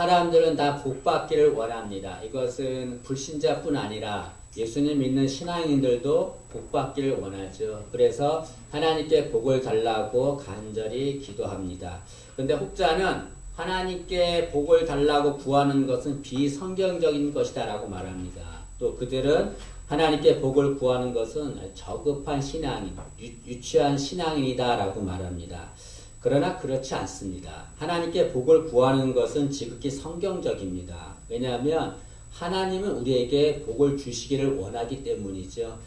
사람들은 다 복받기를 원합니다. 이것은 불신자뿐 아니라 예수님 믿는 신앙인들도 복받기를 원하죠. 그래서 하나님께 복을 달라고 간절히 기도합니다. 그런데 혹자는 하나님께 복을 달라고 구하는 것은 비성경적인 것이다라고 말합니다. 또 그들은 하나님께 복을 구하는 것은 저급한 신앙인, 유, 치한 신앙인이다라고 말합니다. 그러나 그렇지 않습니다. 하나님께 복을 구하는 것은 지극히 성경적입니다. 왜냐하면 하나님은 우리에게 복을 주시기를 원하기 때문이죠.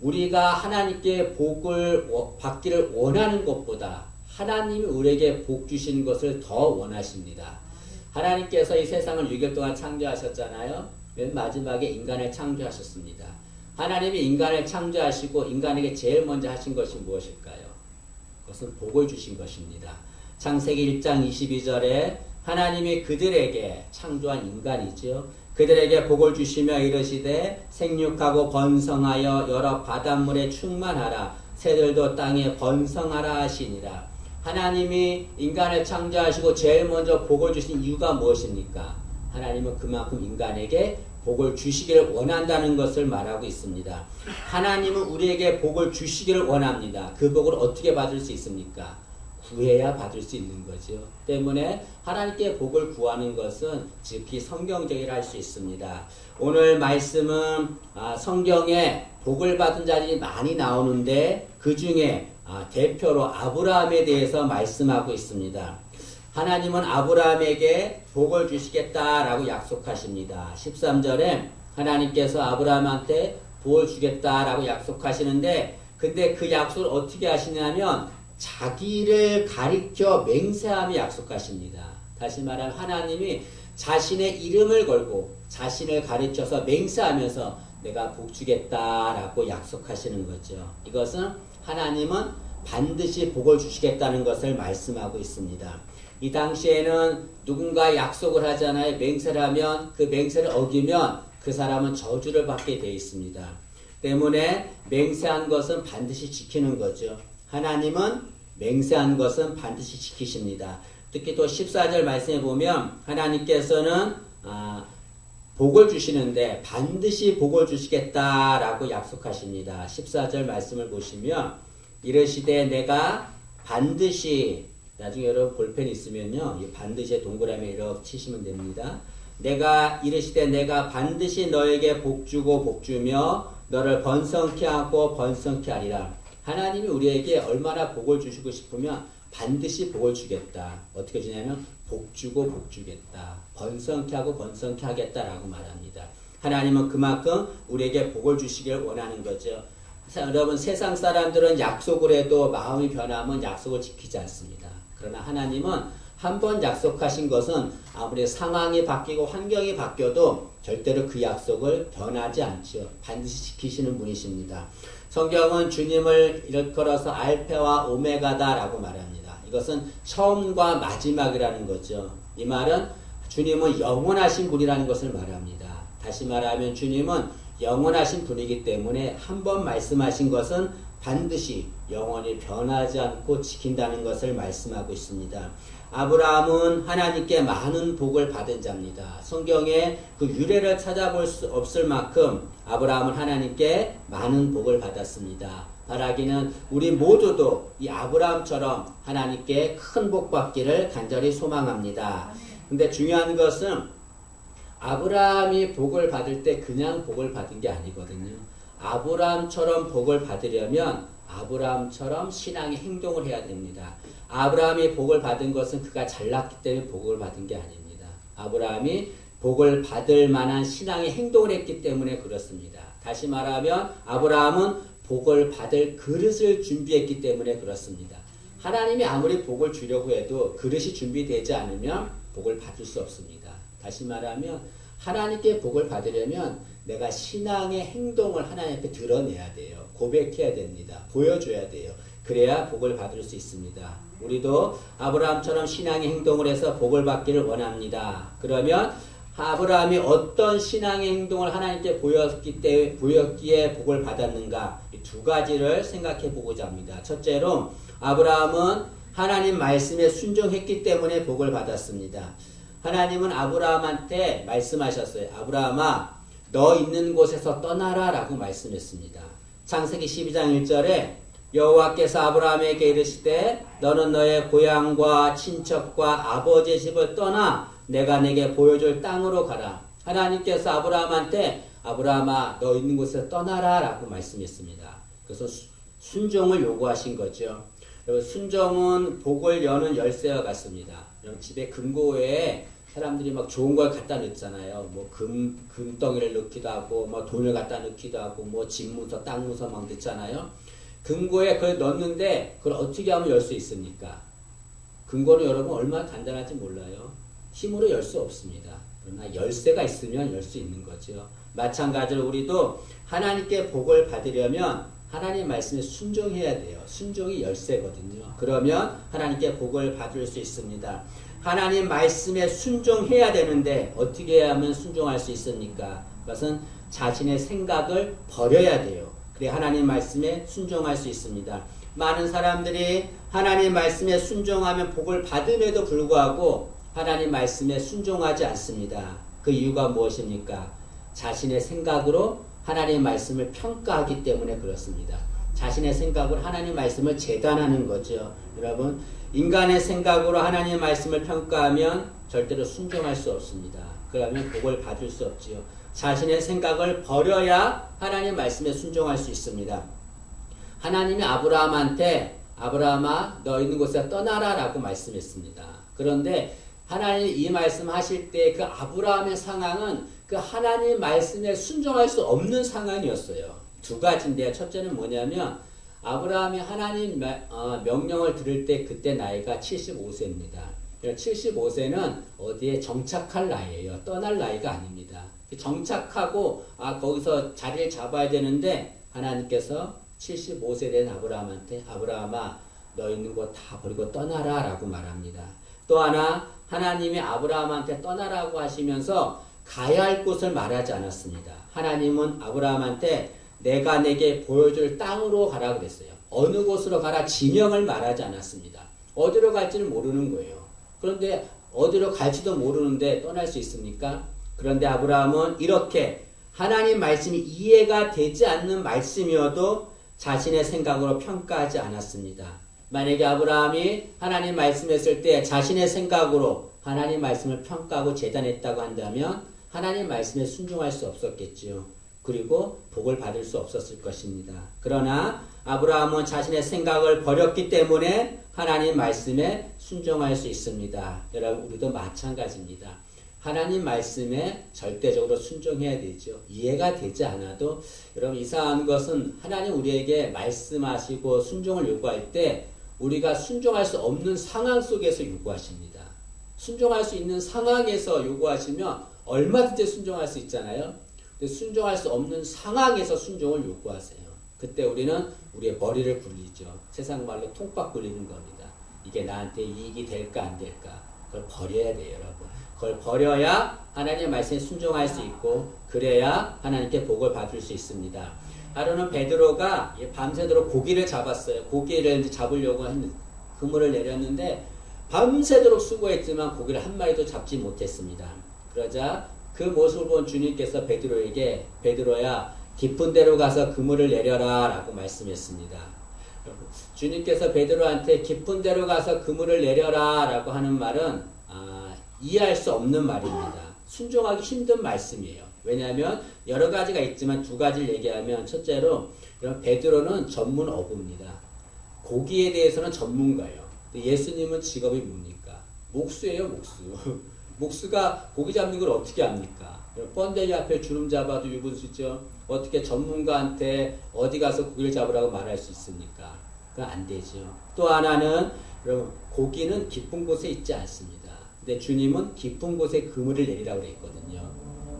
우리가 하나님께 복을 받기를 원하는 것보다 하나님이 우리에게 복 주시는 것을 더 원하십니다. 하나님께서 이 세상을 6일 동안 창조하셨잖아요. 맨 마지막에 인간을 창조하셨습니다. 하나님이 인간을 창조하시고 인간에게 제일 먼저 하신 것이 무엇일까요? 그것은 복을 주신 것입니다. 창세기 1장 22절에 하나님이 그들에게 창조한 인간이죠. 그들에게 복을 주시며 이르시되 생육하고 번성하여 여러 바닷물에 충만하라 새들도 땅에 번성하라 하시니라. 하나님이 인간을 창조하시고 제일 먼저 복을 주신 이유가 무엇입니까? 하나님은 그만큼 인간에게 복을 주시기를 원한다는 것을 말하고 있습니다. 하나님은 우리에게 복을 주시기를 원합니다. 그 복을 어떻게 받을 수 있습니까? 구해야 받을 수 있는 거죠. 때문에 하나님께 복을 구하는 것은 즉히 성경적이라 할 수 있습니다. 오늘 말씀은 아, 성경에 복을 받은 자들이 많이 나오는데 그 중에 아, 대표로 아브라함에 대해서 말씀하고 있습니다. 하나님은 아브라함에게 복을 주시겠다라고 약속하십니다. 13절에 하나님께서 아브라함한테 복을 주겠다라고 약속하시는데 근데 그 약속을 어떻게 하시냐면 자기를 가리켜 맹세하며 약속하십니다. 다시 말하면 하나님이 자신의 이름을 걸고 자신을 가르쳐서 맹세하면서 내가 복 주겠다라고 약속하시는 거죠. 이것은 하나님은 반드시 복을 주시겠다는 것을 말씀하고 있습니다. 이 당시에는 누군가 약속을 하잖아요. 맹세를 하면 그 맹세를 어기면 그 사람은 저주를 받게 되어 있습니다. 때문에 맹세한 것은 반드시 지키는 거죠. 하나님은 맹세한 것은 반드시 지키십니다. 특히 또 14절 말씀해 보면 하나님께서는 아, 복을 주시는데 반드시 복을 주시겠다라고 약속하십니다. 14절 말씀을 보시면 이르시되 내가 반드시 나중에 여러분 볼펜 있으면요. 반드시 동그라미 이렇게 치시면 됩니다. 내가 이르시되 내가 반드시 너에게 복 주고 복 주며 너를 번성케 하고 번성케 하리라. 하나님이 우리에게 얼마나 복을 주시고 싶으면 반드시 복을 주겠다. 어떻게 주냐면 복 주고 복 주겠다. 번성케 하고 번성케 하겠다라고 말합니다. 하나님은 그만큼 우리에게 복을 주시길 원하는 거죠. 여러분 세상 사람들은 약속을 해도 마음이 변하면 약속을 지키지 않습니다. 그러나 하나님은 한 번 약속하신 것은 아무리 상황이 바뀌고 환경이 바뀌어도 절대로 그 약속을 변하지 않죠. 반드시 지키시는 분이십니다. 성경은 주님을 일컬어서 알페와 오메가다라고 말합니다. 이것은 처음과 마지막이라는 거죠. 이 말은 주님은 영원하신 분이라는 것을 말합니다. 다시 말하면 주님은 영원하신 분이기 때문에 한 번 말씀하신 것은 반드시 영원히 변하지 않고 지킨다는 것을 말씀하고 있습니다. 아브라함은 하나님께 많은 복을 받은 자입니다. 성경에 그 유래를 찾아볼 수 없을 만큼 아브라함은 하나님께 많은 복을 받았습니다. 바라기는 우리 모두도 이 아브라함처럼 하나님께 큰 복 받기를 간절히 소망합니다. 근데 중요한 것은 아브라함이 복을 받을 때 그냥 복을 받은 게 아니거든요. 아브라함처럼 복을 받으려면 아브라함처럼 신앙의 행동을 해야 됩니다. 아브라함이 복을 받은 것은 그가 잘났기 때문에 복을 받은 게 아닙니다. 아브라함이 복을 받을 만한 신앙의 행동을 했기 때문에 그렇습니다. 다시 말하면 아브라함은 복을 받을 그릇을 준비했기 때문에 그렇습니다. 하나님이 아무리 복을 주려고 해도 그릇이 준비되지 않으면 복을 받을 수 없습니다. 다시 말하면 하나님께 복을 받으려면 내가 신앙의 행동을 하나님 앞에 드러내야 돼요. 고백해야 됩니다. 보여줘야 돼요. 그래야 복을 받을 수 있습니다. 우리도 아브라함처럼 신앙의 행동을 해서 복을 받기를 원합니다. 그러면 아브라함이 어떤 신앙의 행동을 하나님께 보였기 때 보였기에 복을 받았는가 두 가지를 생각해 보고자 합니다. 첫째로 아브라함은 하나님 말씀에 순종했기 때문에 복을 받았습니다. 하나님은 아브라함한테 말씀하셨어요. 아브라함아, 너 있는 곳에서 떠나라 라고 말씀했습니다. 창세기 12장 1절에 여호와께서 아브라함에게 이르시되 너는 너의 고향과 친척과 아버지의 집을 떠나 내가 내게 보여줄 땅으로 가라. 하나님께서 아브라함한테 아브라함아 너 있는 곳에서 떠나라 라고 말씀했습니다. 그래서 순종을 요구하신 거죠. 순종은 복을 여는 열쇠와 같습니다. 집에 금고에 사람들이 막 좋은 걸 갖다 넣잖아요. 뭐 금, 금덩이를 넣기도 하고, 뭐 돈을 갖다 넣기도 하고, 뭐 집무서, 땅무서 막 넣잖아요. 금고에 그걸 넣는데, 그걸 어떻게 하면 열 수 있습니까? 금고는 여러분 얼마나 간단한지 몰라요. 힘으로 열 수 없습니다. 그러나 열쇠가 있으면 열 수 있는 거죠. 마찬가지로 우리도 하나님께 복을 받으려면 하나님 말씀에 순종해야 돼요. 순종이 열쇠거든요. 그러면 하나님께 복을 받을 수 있습니다. 하나님 말씀에 순종해야 되는데 어떻게 하면 순종할 수 있습니까? 그것은 자신의 생각을 버려야 돼요. 그래 하나님 말씀에 순종할 수 있습니다. 많은 사람들이 하나님 말씀에 순종하면 복을 받음에도 불구하고 하나님 말씀에 순종하지 않습니다. 그 이유가 무엇입니까? 자신의 생각으로 하나님 말씀을 평가하기 때문에 그렇습니다. 자신의 생각으로 하나님 말씀을 재단하는 거죠. 여러분, 인간의 생각으로 하나님 말씀을 평가하면 절대로 순종할 수 없습니다. 그러면 복을 받을 수 없지요. 자신의 생각을 버려야 하나님 말씀에 순종할 수 있습니다. 하나님이 아브라함한테 아브라함아 너 있는 곳에 떠나라 라고 말씀했습니다. 그런데 하나님 이 말씀 하실 때 그 아브라함의 상황은 그 하나님 말씀에 순종할 수 없는 상황이었어요. 두 가지인데요. 첫째는 뭐냐면 아브라함이 하나님 어, 명령을 들을 때 그때 나이가 75세입니다. 75세는 어디에 정착할 나이예요. 떠날 나이가 아닙니다. 정착하고 아 거기서 자리를 잡아야 되는데 하나님께서 75세 된 아브라함한테 아브라함아 너 있는 곳 다 버리고 떠나라 라고 말합니다. 또 하나 하나님이 아브라함한테 떠나라고 하시면서 가야 할 곳을 말하지 않았습니다. 하나님은 아브라함한테 내가 내게 보여줄 땅으로 가라 그랬어요. 어느 곳으로 가라 지명을 말하지 않았습니다. 어디로 갈지는 모르는 거예요. 그런데 어디로 갈지도 모르는데 떠날 수 있습니까? 그런데 아브라함은 이렇게 하나님 말씀이 이해가 되지 않는 말씀이어도 자신의 생각으로 평가하지 않았습니다. 만약에 아브라함이 하나님 말씀했을 때 자신의 생각으로 하나님 말씀을 평가하고 재단했다고 한다면 하나님 말씀에 순종할 수 없었겠지요. 그리고 복을 받을 수 없었을 것입니다. 그러나 아브라함은 자신의 생각을 버렸기 때문에 하나님 말씀에 순종할 수 있습니다. 여러분 우리도 마찬가지입니다. 하나님 말씀에 절대적으로 순종해야 되죠. 이해가 되지 않아도 여러분 이상한 것은 하나님 우리에게 말씀하시고 순종을 요구할 때 우리가 순종할 수 없는 상황 속에서 요구하십니다. 순종할 수 있는 상황에서 요구하시면 얼마든지 순종할 수 있잖아요. 순종할 수 없는 상황에서 순종을 요구하세요. 그때 우리는 우리의 머리를 굴리죠. 세상 말로 통박 굴리는 겁니다. 이게 나한테 이익이 될까 안 될까? 그걸 버려야 돼요, 여러분. 그걸 버려야 하나님의 말씀에 순종할 수 있고 그래야 하나님께 복을 받을 수 있습니다. 하루는 베드로가 밤새도록 고기를 잡았어요. 고기를 잡으려고 했는 그물을 내렸는데 밤새도록 수고했지만 고기를 한 마리도 잡지 못했습니다. 그러자 그 모습을 본 주님께서 베드로에게 베드로야 깊은 데로 가서 그물을 내려라 라고 말씀했습니다. 주님께서 베드로한테 깊은 데로 가서 그물을 내려라 라고 하는 말은 아, 이해할 수 없는 말입니다. 순종하기 힘든 말씀이에요. 왜냐하면 여러 가지가 있지만 두 가지를 얘기하면 첫째로 베드로는 전문 어부입니다. 고기에 대해서는 전문가예요. 예수님은 직업이 뭡니까? 목수예요, 목수. 목수가 고기 잡는 걸 어떻게 합니까? 번데기 앞에 주름 잡아도 유분수죠. 어떻게 전문가한테 어디 가서 고기를 잡으라고 말할 수 있습니까? 그건 안 되죠. 또 하나는 여러분 고기는 깊은 곳에 있지 않습니다. 근데 주님은 깊은 곳에 그물을 내리라고 그랬거든요.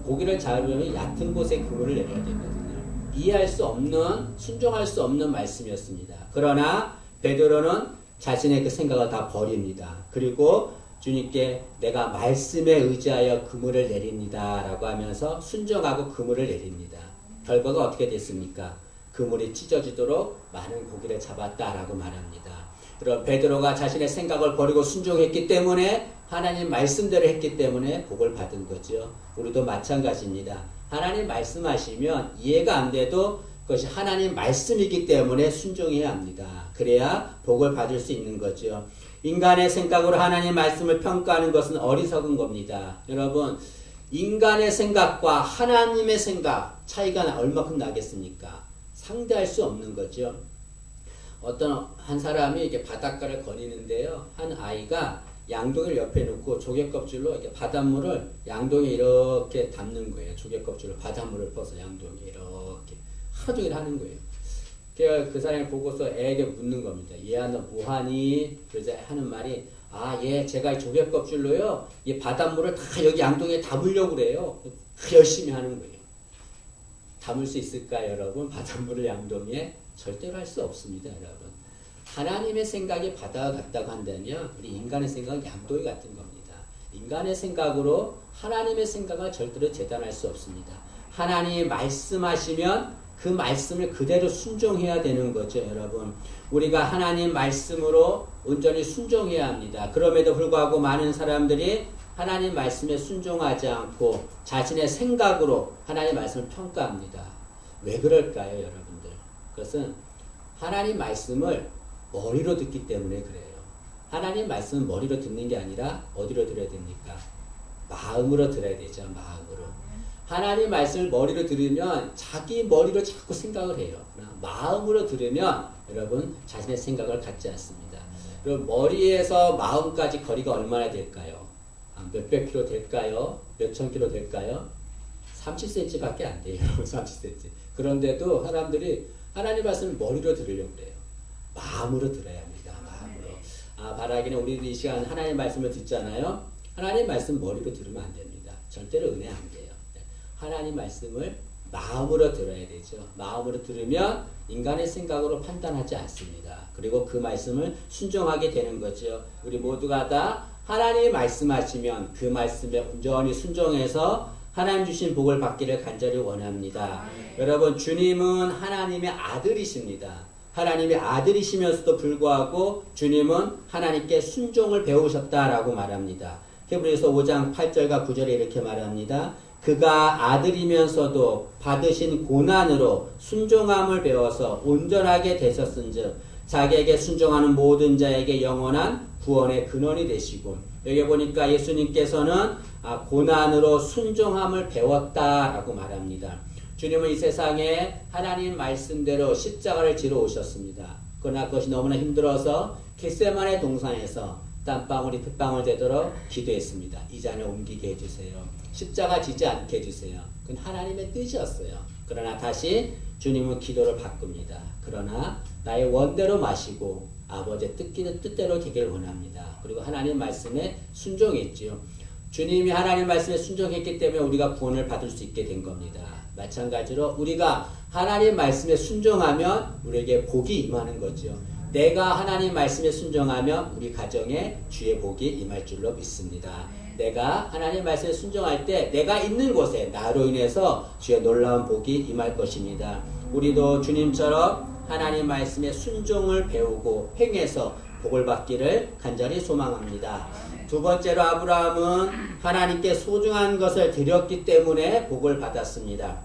고기를 잡으려면 얕은 곳에 그물을 내려야 되거든요. 이해할 수 없는 순종할 수 없는 말씀이었습니다. 그러나 베드로는 자신의 그 생각을 다 버립니다. 그리고 주님께 내가 말씀에 의지하여 그물을 내립니다. 라고 하면서 순종하고 그물을 내립니다. 결과가 어떻게 됐습니까? 그물이 찢어지도록 많은 고기를 잡았다라고 말합니다. 그럼 베드로가 자신의 생각을 버리고 순종했기 때문에 하나님 말씀대로 했기 때문에 복을 받은 거죠. 우리도 마찬가지입니다. 하나님 말씀하시면 이해가 안 돼도 그것이 하나님 말씀이기 때문에 순종해야 합니다. 그래야 복을 받을 수 있는 거죠. 인간의 생각으로 하나님 말씀을 평가하는 것은 어리석은 겁니다. 여러분, 인간의 생각과 하나님의 생각 차이가 얼마큼 나겠습니까? 상대할 수 없는 거죠. 어떤 한 사람이 이렇게 바닷가를 거니는데요. 한 아이가 양동이를 옆에 놓고 조개 껍질로 이렇게 바닷물을 양동이 이렇게 담는 거예요. 조개 껍질로 바닷물을 퍼서 양동이 이렇게 하루 종일 하는 거예요. 그 사람이 보고서 애에게 묻는 겁니다. 얘야 너 뭐하니? 그러자 하는 말이 아, 예, 제가 조개 껍질로요, 이 바닷물을 다 여기 양동이에 담으려고 그래요. 열심히 하는 거예요. 담을 수 있을까요, 여러분? 바닷물을 양동이에? 절대로 할 수 없습니다, 여러분. 하나님의 생각이 바다와 같다고 한다면, 우리 인간의 생각은 양동이 같은 겁니다. 인간의 생각으로 하나님의 생각을 절대로 재단할 수 없습니다. 하나님이 말씀하시면 그 말씀을 그대로 순종해야 되는 거죠, 여러분. 우리가 하나님 말씀으로 온전히 순종해야 합니다. 그럼에도 불구하고 많은 사람들이 하나님 말씀에 순종하지 않고 자신의 생각으로 하나님 말씀을 평가합니다. 왜 그럴까요, 여러분들? 그것은 하나님 말씀을 머리로 듣기 때문에 그래요. 하나님 말씀은 머리로 듣는 게 아니라 어디로 들어야 됩니까? 마음으로 들어야 되죠, 마음으로. 하나님 말씀을 머리로 들으면 자기 머리로 자꾸 생각을 해요. 마음으로 들으면 여러분 자신의 생각을 갖지 않습니다. 그럼 머리에서 마음까지 거리가 얼마나 될까요? 아, 몇백 킬로 될까요? 몇천 킬로 될까요? 30cm밖에 안 돼요. 30cm. 그런데도 사람들이 하나님 말씀을 머리로 들으려고 그래요. 마음으로 들어야 합니다. 마음으로. 아, 바라기는 우리도 이 시간 하나님 말씀을 듣잖아요. 하나님 말씀 머리로 들으면 안 됩니다. 절대로 은혜 안 돼요. 네. 하나님 말씀을 마음으로 들어야 되죠. 마음으로 들으면 인간의 생각으로 판단하지 않습니다. 그리고 그 말씀을 순종하게 되는 거죠. 우리 모두가 다 하나님이 말씀하시면 그 말씀에 온전히 순종해서 하나님 주신 복을 받기를 간절히 원합니다. 네. 여러분, 주님은 하나님의 아들이십니다. 하나님의 아들이시면서도 불구하고 주님은 하나님께 순종을 배우셨다라고 말합니다. 히브리서 5장 8절과 9절에 이렇게 말합니다. 그가 아들이면서도 받으신 고난으로 순종함을 배워서 온전하게 되셨은즉 자기에게 순종하는 모든 자에게 영원한 구원의 근원이 되시고 여기 보니까 예수님께서는 아, 고난으로 순종함을 배웠다라고 말합니다. 주님은 이 세상에 하나님 말씀대로 십자가를 지러 오셨습니다. 그러나 그것이 너무나 힘들어서 겟세만의 동산에서 땀방울이 핏방울 되도록 기도했습니다. 이 잔을 옮기게 해주세요. 십자가 지지 않게 해주세요. 그건 하나님의 뜻이었어요. 그러나 다시 주님은 기도를 바꿉니다. 그러나 나의 원대로 마시고 아버지의 뜻기는 뜻대로 되기를 원합니다. 그리고 하나님 말씀에 순종했지요. 주님이 하나님 말씀에 순종했기 때문에 우리가 구원을 받을 수 있게 된 겁니다. 마찬가지로 우리가 하나님 말씀에 순종하면 우리에게 복이 임하는 거죠. 내가 하나님 말씀에 순종하면 우리 가정에 주의 복이 임할 줄로 믿습니다. 내가 하나님 말씀에 순종할 때 내가 있는 곳에 나로 인해서 주의 놀라운 복이 임할 것입니다. 우리도 주님처럼 하나님 말씀에 순종을 배우고 행해서 복을 받기를 간절히 소망합니다. 두 번째로 아브라함은 하나님께 소중한 것을 드렸기 때문에 복을 받았습니다.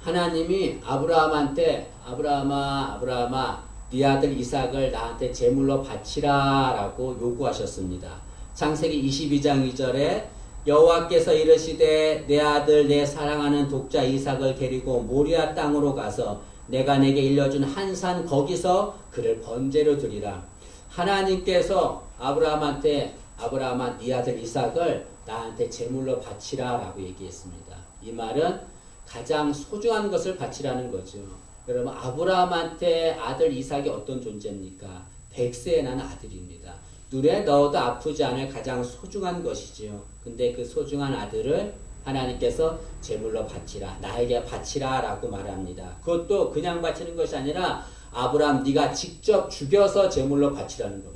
하나님이 아브라함한테 아브라함아 아브라함아 네 아들 이삭을 나한테 제물로 바치라 라고 요구하셨습니다. 창세기 22장 2절에 여호와께서 이르시되 내 아들 내 사랑하는 독자 이삭을 데리고 모리아 땅으로 가서 내가 내게 일러준 한 산 거기서 그를 번제로 드리라. 하나님께서 아브라함한테 아브라함아 네 아들 이삭을 나한테 제물로 바치라 라고 얘기했습니다. 이 말은 가장 소중한 것을 바치라는 거죠. 여러분 아브라함한테 아들 이삭이 어떤 존재입니까? 백세에 난 아들입니다. 눈에 넣어도 아프지 않을 가장 소중한 것이지요. 근데 그 소중한 아들을 하나님께서 제물로 바치라 나에게 바치라라고 말합니다. 그것도 그냥 바치는 것이 아니라 아브라함 네가 직접 죽여서 제물로 바치라는 겁니다.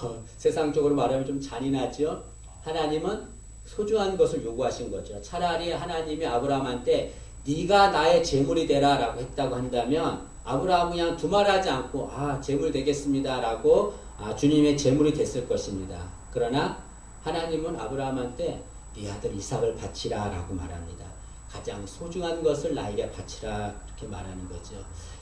어, 세상적으로 말하면 좀 잔인하죠. 하나님은 소중한 것을 요구하신 거죠. 차라리 하나님이 아브라함한테 네가 나의 제물이 되라라고 했다고 한다면 아브라함은 그냥 두말하지 않고 아 제물 되겠습니다라고 아, 주님의 제물이 됐을 것입니다. 그러나 하나님은 아브라함한테 네 아들 이삭을 바치라라고 말합니다. 가장 소중한 것을 나에게 바치라 이렇게 말하는 거죠.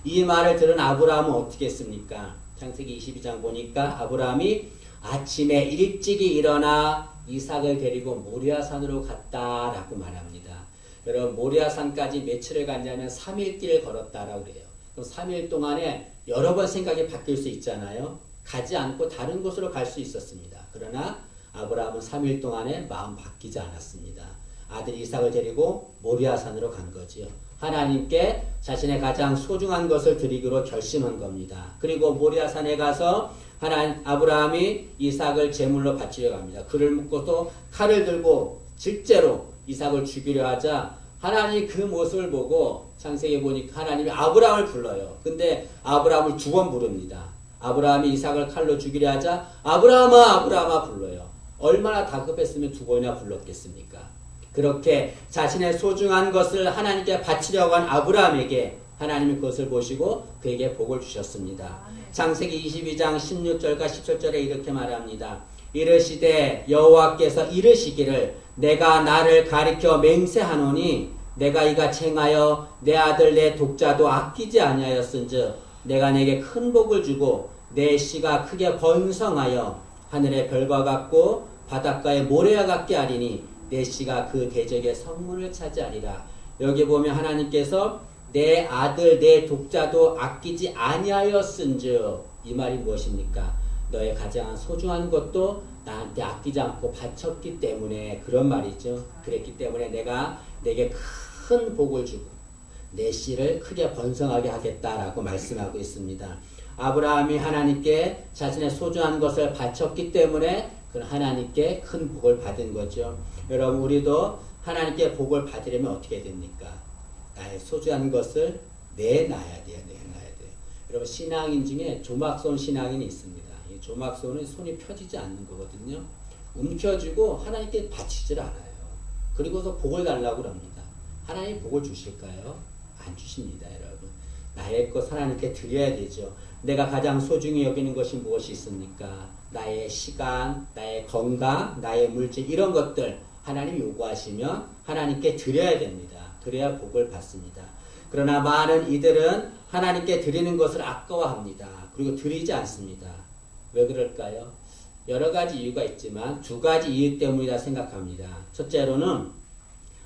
이 말을 들은 아브라함은 어떻게 했습니까? 창세기 22장 보니까 아브라함이 아침에 일찍이 일어나 이삭을 데리고 모리아산으로 갔다라고 말합니다. 여러분 모리아산까지 며칠을 갔냐면 3일 길을 걸었다라고 그래요. 그럼 3일 동안에 여러 번 생각이 바뀔 수 있잖아요. 가지 않고 다른 곳으로 갈 수 있었습니다. 그러나 아브라함은 3일 동안에 마음 바뀌지 않았습니다. 아들 이삭을 데리고 모리아산으로 간 거지요. 하나님께 자신의 가장 소중한 것을 드리기로 결심한 겁니다. 그리고 모리아산에 가서 하나님 아브라함이 이삭을 제물로 바치려 합니다. 그를 묶고 또 칼을 들고 실제로 이삭을 죽이려 하자 하나님 그 모습을 보고 창세기 보니까 하나님이 아브라함을 불러요. 근데 아브라함을 두 번 부릅니다. 아브라함이 이삭을 칼로 죽이려 하자 아브라함아 아브라함아 불러요. 얼마나 다급했으면 두 번이나 불렀겠습니까? 그렇게 자신의 소중한 것을 하나님께 바치려고 한 아브라함에게 하나님이 그것을 보시고 그에게 복을 주셨습니다. 창세기 22장 16절과 17절에 이렇게 말합니다. 이르시되 여호와께서 이르시기를 내가 나를 가리켜 맹세하노니 내가 이가 챙하여 내 아들 내 독자도 아끼지 아니하였은즉 내가 내게 큰 복을 주고 내 씨가 크게 번성하여 하늘의 별과 같고 바닷가의 모래와 같게 하리니 내 씨가 그 대적의 성문을 차지하리라. 여기 보면 하나님께서 내 아들 내 독자도 아끼지 아니하였은즉 이 말이 무엇입니까? 너의 가장 소중한 것도 나한테 아끼지 않고 바쳤기 때문에 그런 말이죠. 그랬기 때문에 내가 내게 큰 복을 주고 내 씨를 크게 번성하게 하겠다라고 말씀하고 있습니다. 아브라함이 하나님께 자신의 소중한 것을 바쳤기 때문에 그 하나님께 큰 복을 받은 거죠. 여러분 우리도 하나님께 복을 받으려면 어떻게 됩니까? 나의 소중한 것을 내놔야 돼요. 내놔야 돼요. 여러분 신앙인 중에 조막손 신앙인이 있습니다. 이 조막손은 손이 펴지지 않는 거거든요. 움켜쥐고 하나님께 바치질 않아요. 그리고서 복을 달라고 합니다. 하나님 복을 주실까요? 안 주십니다, 여러분. 나의 것 하나님께 드려야 되죠. 내가 가장 소중히 여기는 것이 무엇이 있습니까? 나의 시간, 나의 건강, 나의 물질 이런 것들 하나님 요구하시면 하나님께 드려야 됩니다. 그래야 복을 받습니다. 그러나 많은 이들은 하나님께 드리는 것을 아까워합니다. 그리고 드리지 않습니다. 왜 그럴까요? 여러 가지 이유가 있지만 두 가지 이유 때문이라 생각합니다. 첫째로는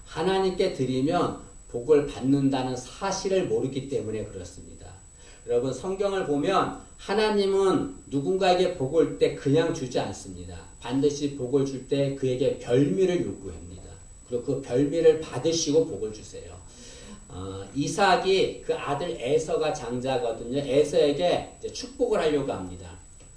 하나님께 드리면 복을 받는다는 사실을 모르기 때문에 그렇습니다. 여러분 성경을 보면 하나님은 누군가에게 복을 때 그냥 주지 않습니다. 반드시 복을 줄 때 그에게 별미를 요구합니다. 그리고 그 별미를 받으시고 복을 주세요. 어, 이삭이 그 아들 에서가 장자거든요. 에서에게 축복을 하려고 합니다.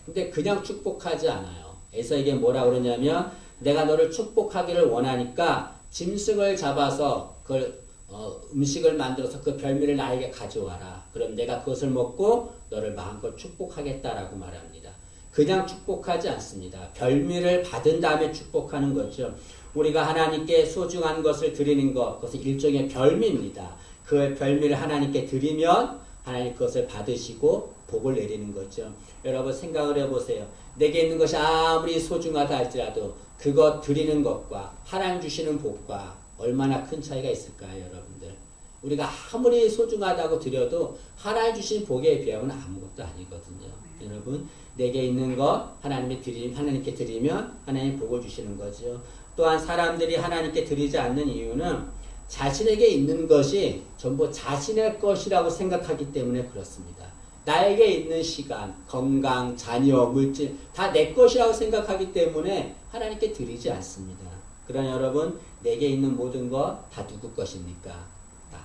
근데 그냥 축복하지 않아요. 에서에게 뭐라 그러냐면 내가 너를 축복하기를 원하니까 짐승을 잡아서 그걸 어, 음식을 만들어서 그 별미를 나에게 가져와라. 그럼 내가 그것을 먹고 너를 마음껏 축복하겠다라고 말합니다. 그냥 축복하지 않습니다. 별미를 받은 다음에 축복하는 거죠. 우리가 하나님께 소중한 것을 드리는 것, 그것은 일종의 별미입니다. 그 별미를 하나님께 드리면 하나님 그것을 받으시고 복을 내리는 거죠. 여러분 생각을 해보세요. 내게 있는 것이 아무리 소중하다 할지라도 그것 드리는 것과 하나님 주시는 복과 얼마나 큰 차이가 있을까요, 여러분들? 우리가 아무리 소중하다고 드려도 하나님 주신 복에 비하면 아무것도 아니거든요. 여러분, 내게 있는 것 하나님께 드리, 하나님께 드리면 하나님 복을 주시는 거죠. 또한 사람들이 하나님께 드리지 않는 이유는 자신에게 있는 것이 전부 자신의 것이라고 생각하기 때문에 그렇습니다. 나에게 있는 시간, 건강, 자녀, 물질 다 내 것이라고 생각하기 때문에 하나님께 드리지 않습니다. 그러나 여러분 내게 있는 모든 것 다 누구 것입니까?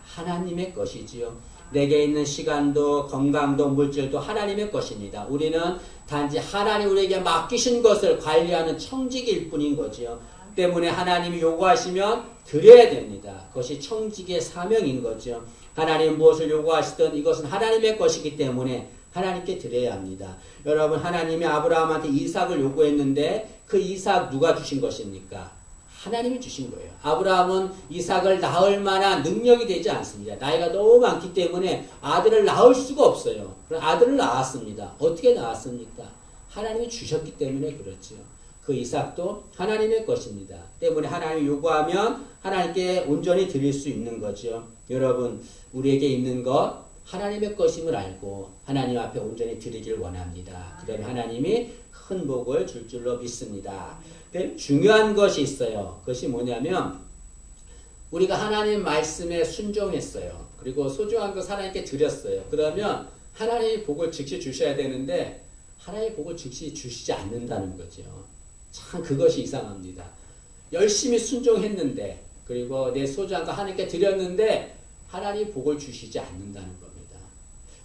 하나님의 것이지요. 내게 있는 시간도 건강도 물질도 하나님의 것입니다. 우리는 단지 하나님 우리에게 맡기신 것을 관리하는 청직일 뿐인 거지요. 때문에 하나님이 요구하시면 드려야 됩니다. 그것이 청직의 사명인 거죠. 하나님 무엇을 요구하시든 이것은 하나님의 것이기 때문에 하나님께 드려야 합니다. 여러분 하나님이 아브라함한테 이삭을 요구했는데 그 이삭 누가 주신 것입니까? 하나님이 주신 거예요. 아브라함은 이삭을 낳을 만한 능력이 되지 않습니다. 나이가 너무 많기 때문에 아들을 낳을 수가 없어요. 아들을 낳았습니다. 어떻게 낳았습니까? 하나님이 주셨기 때문에 그렇죠. 그 이삭도 하나님의 것입니다. 때문에 하나님 요구하면 하나님께 온전히 드릴 수 있는 거죠. 여러분, 우리에게 있는 것 하나님의 것임을 알고 하나님 앞에 온전히 드리길 원합니다. 그러면 하나님이 큰 복을 줄 줄로 믿습니다. 근데 중요한 것이 있어요. 그것이 뭐냐면 우리가 하나님 말씀에 순종했어요. 그리고 소중한 것 하나님께 드렸어요. 그러면 하나님이 복을 즉시 주셔야 되는데 하나님의 복을 즉시 주시지 않는다는 거죠. 참 그것이 이상합니다. 열심히 순종했는데 그리고 내 소중한 거 하나님께 드렸는데 하나님 복을 주시지 않는다는 겁니다.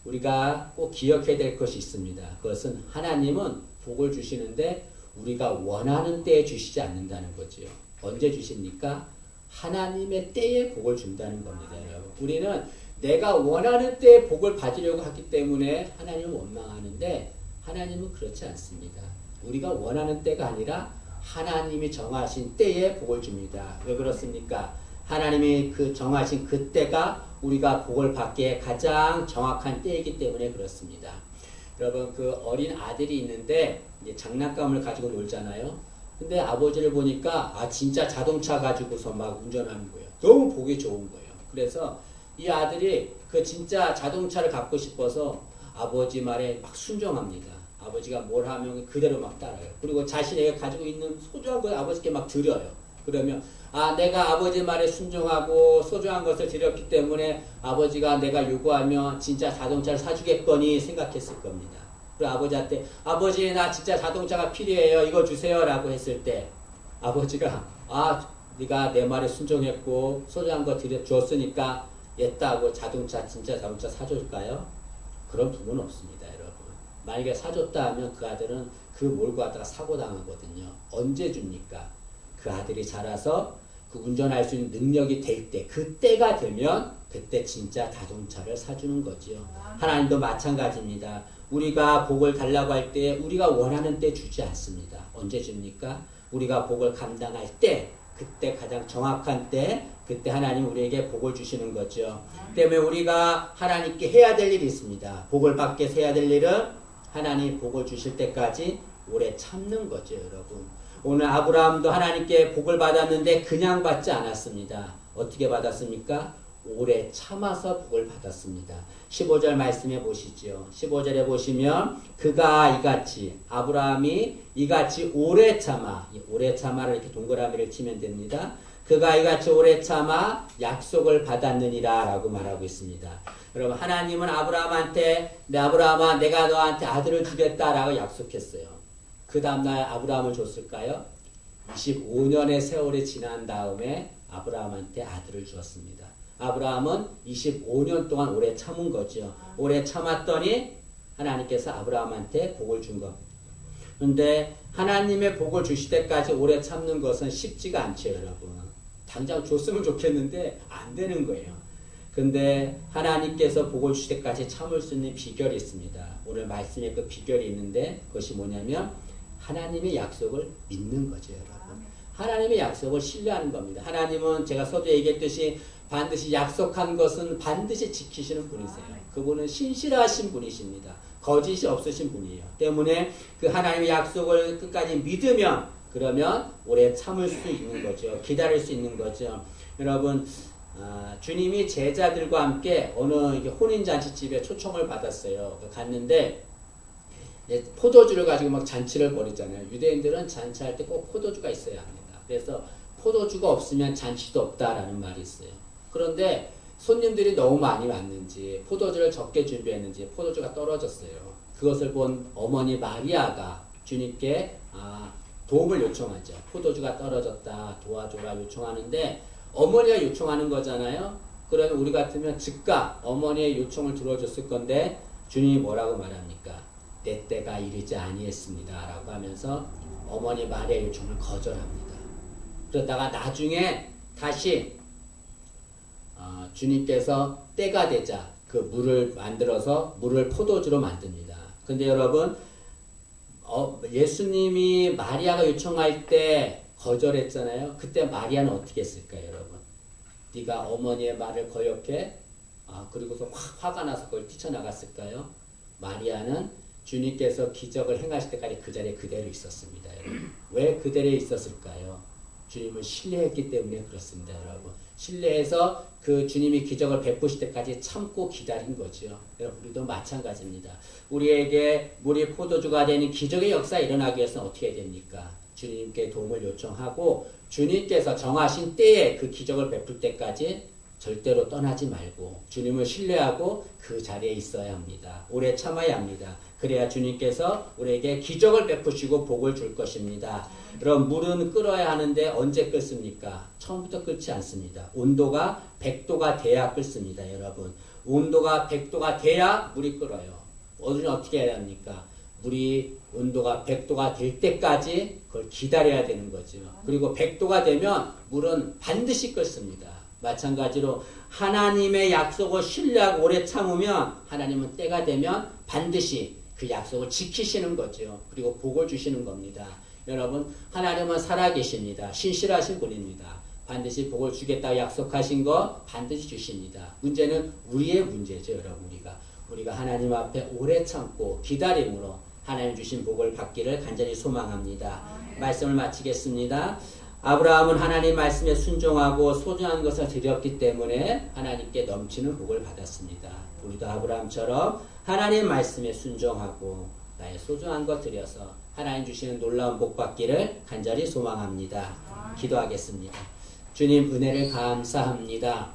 우리가 꼭 기억해야 될 것이 있습니다. 그것은 하나님은 복을 주시는데 우리가 원하는 때에 주시지 않는다는 거지요. 언제 주십니까? 하나님의 때에 복을 준다는 겁니다. 여러분. 우리는 내가 원하는 때에 복을 받으려고 하기 때문에 하나님을 원망하는데 하나님은 그렇지 않습니다. 우리가 원하는 때가 아니라 하나님이 정하신 때에 복을 줍니다. 왜 그렇습니까? 하나님이 그 정하신 그 때가 우리가 복을 받기에 가장 정확한 때이기 때문에 그렇습니다. 여러분 그 어린 아들이 있는데 장난감을 가지고 놀잖아요. 근데 아버지를 보니까 아 진짜 자동차 가지고서 막 운전하는 거예요. 너무 보기 좋은 거예요. 그래서 이 아들이 그 진짜 자동차를 갖고 싶어서 아버지 말에 막 순종합니다. 아버지가 뭘 하면 그대로 막 따라요. 그리고 자신에게 가지고 있는 소중한 걸 아버지께 막 드려요. 그러면 아 내가 아버지 말에 순종하고 소중한 것을 드렸기 때문에 아버지가 내가 요구하면 진짜 자동차를 사주겠거니 생각했을 겁니다. 그리고 아버지한테 아버지 나 진짜 자동차가 필요해요. 이거 주세요 라고 했을 때 아버지가 아 네가 내 말에 순종했고 소중한 거 드려 주었으니까 옛다고 자동차 진짜 자동차 사줄까요? 그런 부분은 없습니다, 여러분. 만약에 사줬다 하면 그 아들은 그 몰고 가다가 사고 당하거든요. 언제 줍니까? 그 아들이 자라서 그 운전할 수 있는 능력이 될 때, 그때가 되면 그때 진짜 자동차를 사주는 거지요. 하나님도 마찬가지입니다. 우리가 복을 달라고 할 때 우리가 원하는 때 주지 않습니다. 언제 줍니까? 우리가 복을 감당할 때, 그때 가장 정확한 때, 그때 하나님 우리에게 복을 주시는 거죠. 때문에 우리가 하나님께 해야 될 일이 있습니다. 복을 받게 해야 될 일은 하나님 복을 주실 때까지 오래 참는 거죠, 여러분. 오늘 아브라함도 하나님께 복을 받았는데 그냥 받지 않았습니다. 어떻게 받았습니까? 오래 참아서 복을 받았습니다. 15절 말씀해 보시죠. 15절에 보시면 그가 이같이 아브라함이 이같이 오래 참아 오래 참아를 이렇게 동그라미를 치면 됩니다. 그가 이같이 오래 참아 약속을 받았느니라 라고 말하고 있습니다. 여러분 하나님은 아브라함한테 내 아브라함아 내가 너한테 아들을 주겠다라고 약속했어요. 그 다음날 아브라함을 줬을까요? 25년의 세월이 지난 다음에 아브라함한테 아들을 주었습니다. 아브라함은 25년 동안 오래 참은 거죠. 오래 참았더니 하나님께서 아브라함한테 복을 준 것. 그런데 하나님의 복을 주실 때까지 오래 참는 것은 쉽지가 않죠, 여러분. 당장 줬으면 좋겠는데 안 되는 거예요. 근데 하나님께서 복을 주실 때까지 참을 수 있는 비결이 있습니다. 오늘 말씀에 그 비결이 있는데 그것이 뭐냐면 하나님의 약속을 믿는 거죠, 여러분. 하나님의 약속을 신뢰하는 겁니다. 하나님은 제가 서두에 얘기했듯이 반드시 약속한 것은 반드시 지키시는 분이세요. 그분은 신실하신 분이십니다. 거짓이 없으신 분이에요. 때문에 그 하나님의 약속을 끝까지 믿으면 그러면 오래 참을 수 있는 거죠. 기다릴 수 있는 거죠. 여러분 아, 주님이 제자들과 함께 어느 혼인잔치집에 초청을 받았어요. 갔는데 포도주를 가지고 막 잔치를 벌이잖아요. 유대인들은 잔치할 때 꼭 포도주가 있어야 합니다. 그래서 포도주가 없으면 잔치도 없다라는 말이 있어요. 그런데 손님들이 너무 많이 왔는지 포도주를 적게 준비했는지 포도주가 떨어졌어요. 그것을 본 어머니 마리아가 주님께 아, 도움을 요청하죠. 포도주가 떨어졌다 도와줘라 요청하는데 어머니가 요청하는 거잖아요. 그러면 우리 같으면 즉각 어머니의 요청을 들어줬을 건데 주님이 뭐라고 말합니까? 내 때가 이르지 아니했습니다. 라고 하면서 어머니 마리아의 요청을 거절합니다. 그러다가 나중에 다시 어, 주님께서 때가 되자 그 물을 만들어서 물을 포도주로 만듭니다. 근데 여러분 어, 예수님이 마리아가 요청할 때 거절했잖아요. 그때 마리아는 어떻게 했을까요, 여러분? 네가 어머니의 말을 거역해? 아, 그리고서 확 화가 나서 그걸 뛰쳐나갔을까요? 마리아는 주님께서 기적을 행하실 때까지 그 자리에 그대로 있었습니다. 여러분. 왜 그대로 있었을까요? 주님을 신뢰했기 때문에 그렇습니다, 여러분. 신뢰해서 그 주님이 기적을 베푸실 때까지 참고 기다린 거죠. 여러분, 우리도 마찬가지입니다. 우리에게 물이 포도주가 되는 기적의 역사 일어나기 위해서는 어떻게 해야 됩니까? 주님께 도움을 요청하고 주님께서 정하신 때에 그 기적을 베풀 때까지 절대로 떠나지 말고 주님을 신뢰하고 그 자리에 있어야 합니다. 오래 참아야 합니다. 그래야 주님께서 우리에게 기적을 베푸시고 복을 줄 것입니다. 그럼 물은 끓어야 하는데 언제 끓습니까? 처음부터 끓지 않습니다. 온도가 100도가 돼야 끓습니다, 여러분. 온도가 100도가 돼야 물이 끓어요. 어디는 어떻게 해야 합니까? 물이 온도가 100도가 될 때까지 그걸 기다려야 되는 거죠. 그리고 100도가 되면 물은 반드시 끓습니다. 마찬가지로 하나님의 약속을 신뢰하고 오래 참으면 하나님은 때가 되면 반드시 그 약속을 지키시는 거죠. 그리고 복을 주시는 겁니다. 여러분, 하나님은 살아계십니다. 신실하신 분입니다. 반드시 복을 주겠다고 약속하신 거 반드시 주십니다. 문제는 우리의 문제죠, 여러분. 우리가 우리가 하나님 앞에 오래 참고 기다림으로 하나님 주신 복을 받기를 간절히 소망합니다. 말씀을 마치겠습니다. 아브라함은 하나님 말씀에 순종하고 소중한 것을 드렸기 때문에 하나님께 넘치는 복을 받았습니다. 우리도 아브라함처럼 하나님 말씀에 순종하고 나의 소중한 것 드려서 하나님 주시는 놀라운 복 받기를 간절히 소망합니다. 기도하겠습니다. 주님 은혜를 감사합니다.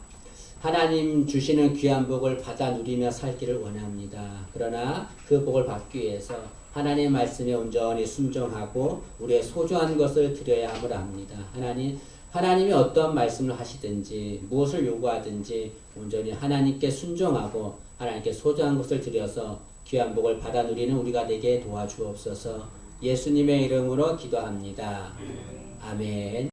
하나님 주시는 귀한 복을 받아 누리며 살기를 원합니다. 그러나 그 복을 받기 위해서 하나님 말씀에 온전히 순종하고 우리의 소중한 것을 드려야 함을 압니다. 하나님, 하나님이 어떤 말씀을 하시든지 무엇을 요구하든지 온전히 하나님께 순종하고 하나님께 소중한 것을 드려서 귀한 복을 받아 누리는 우리가 되게 도와주옵소서 예수님의 이름으로 기도합니다. 아멘.